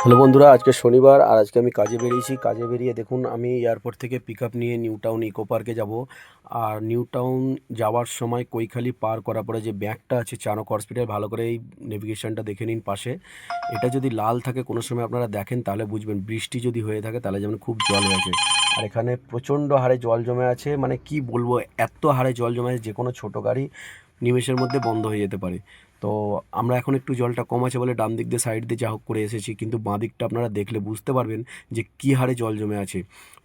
Hello বন্ধুরা, আজকে শনিবার আর আজকে আমি কাজে বেরিয়েছি। কাজে বেরিয়ে দেখুন, আমি এয়ারপোর্ট থেকে পিক আপ নিয়ে নিউ টাউন ইকো পার্কে যাব। আর নিউ টাউন যাওয়ার সময় কৈখালি পার করার পরে যে ব্যাগটা আছে চানক হসপিটাল ভালো করে এই নেভিগেশনটা দেখে নিন পাশে। এটা যদি লাল থাকে, কোনো সময় আপনারা দেখেন, তাহলে বুঝবেন। বৃষ্টি যদি হয়ে থাকে, তাহলে যেমন খুব জল হয়েছে আর এখানে প্রচণ্ড হারে জল জমে আছে। মানে কি বলব, এত হারে জল জমে আছে যে কোনো ছোটো গাড়ি নিমেষের মধ্যে বন্ধ হয়ে যেতে পারে। তো আমরা এখন একটু জলটা কম আছে বলে ডান দিক দিয়ে সাইড দিয়ে যা হোক করে এসেছি। কিন্তু বাঁ দিকটা আপনারা দেখলে বুঝতে পারবেন যে কী হারে জল জমে আছে।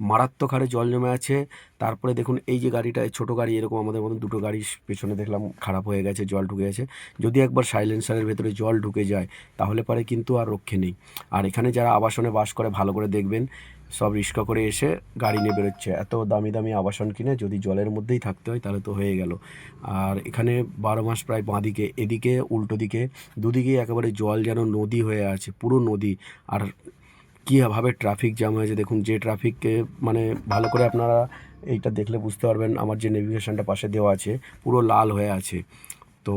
মারাত্মক হারে জল জমে আছে। তারপরে দেখুন এই যে গাড়িটা ছোটো গাড়ি এরকম আমাদের মতন দুটো গাড়ি পেছনে দেখলাম খারাপ হয়ে গেছে, জল ঢুকে গেছে। যদি একবার সাইলেন্সারের ভেতরে জল ঢুকে যায়, তাহলে পরে কিন্তু আর রক্ষে নেই। আর এখানে যারা আবাসনে বাস করে, ভালো করে দেখবেন, সব রিক্সা করে এসে গাড়ি নিয়ে বেরোচ্ছে। এত দামি দামি আবাসন কিনে যদি জলের মধ্যেই থাকতে হয়, তাহলে তো হয়ে গেল। আর এখানে বারো মাস প্রায় বাঁদিকে এদিকে উল্টো দিকে, দুদিকেই একেবারে জল যেন নদী হয়ে আছে, পুরো নদী। আর কীভাবে ট্রাফিক জ্যাম হয়েছে দেখুন, যে ট্রাফিককে মানে ভালো করে আপনারা এইটা দেখলে বুঝতে পারবেন, আমার যে নেভিগেশনটা পাশে দেওয়া আছে, পুরো লাল হয়ে আছে। তো,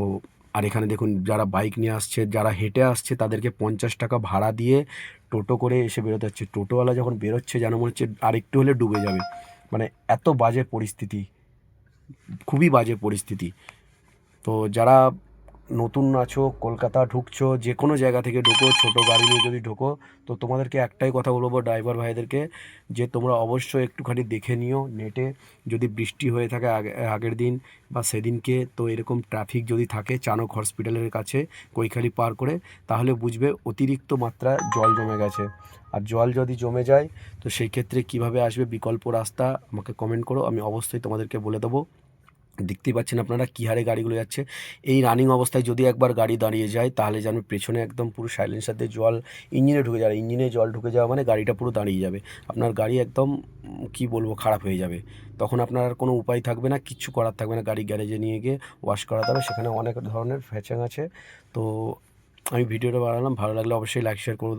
আর এখানে দেখুন, যারা বাইক নিয়ে আসছে, যারা হেঁটে আসছে, তাদেরকে পঞ্চাশ টাকা ভাড়া দিয়ে টোটো করে এসে বেরোতে হচ্ছে। টোটোওয়ালা যখন বেরোচ্ছে, যেন মনে হচ্ছে আরেকটু হলে ডুবে যাবে। মানে এত বাজে পরিস্থিতি, খুবই বাজে পরিস্থিতি। তো যারা নতুন আছো, কলকাতা ঢুকছো, যে কোনো জায়গা থেকে ঢোকো, ছোটো গাড়ি নিয়ে যদি ঢোকো, তো তোমাদেরকে একটাই কথা বলব ড্রাইভার ভাইদেরকে, যে তোমরা অবশ্যই একটুখানি দেখে নিও নেটে যদি বৃষ্টি হয়ে থাকে আগে, আগের দিন বা সেদিনকে, তো এরকম ট্রাফিক যদি থাকে চানক হসপিটালের কাছে, কৈখালি পার করে, তাহলে বুঝবে অতিরিক্ত মাত্রা জল জমে গেছে। আর জল যদি জমে যায়, তো সেই ক্ষেত্রে কীভাবে আসবে বিকল্প রাস্তা আমাকে কমেন্ট করো, আমি অবশ্যই তোমাদেরকে বলে দেবো। দেখতেই পাচ্ছেন আপনারা কী হারে গাড়িগুলো যাচ্ছে। এই রানিং অবস্থায় যদি একবার গাড়ি দাঁড়িয়ে যায়, তাহলে যেন পেছনে একদম পুরো সাইলেন্সার দিয়ে জল ইঞ্জিনে ঢুকে যাবে ইঞ্জিনে জল ঢুকে যাওয়া মানে গাড়িটা পুরো দাঁড়িয়ে যাবে। আপনার গাড়ি একদম, কি বলব, খারাপ হয়ে যাবে। তখন আপনার কোনো উপায় থাকবে না, কিচ্ছু করার থাকবে না। গাড়ি গ্যারেজে নিয়ে গিয়ে ওয়াশ করাতে হবে। সেখানে অনেক ধরনের ফ্যাচাং আছে। তো আমি ভিডিওটা বানালাম। ভালো লাগলে অবশ্যই লাইক শেয়ার করুন।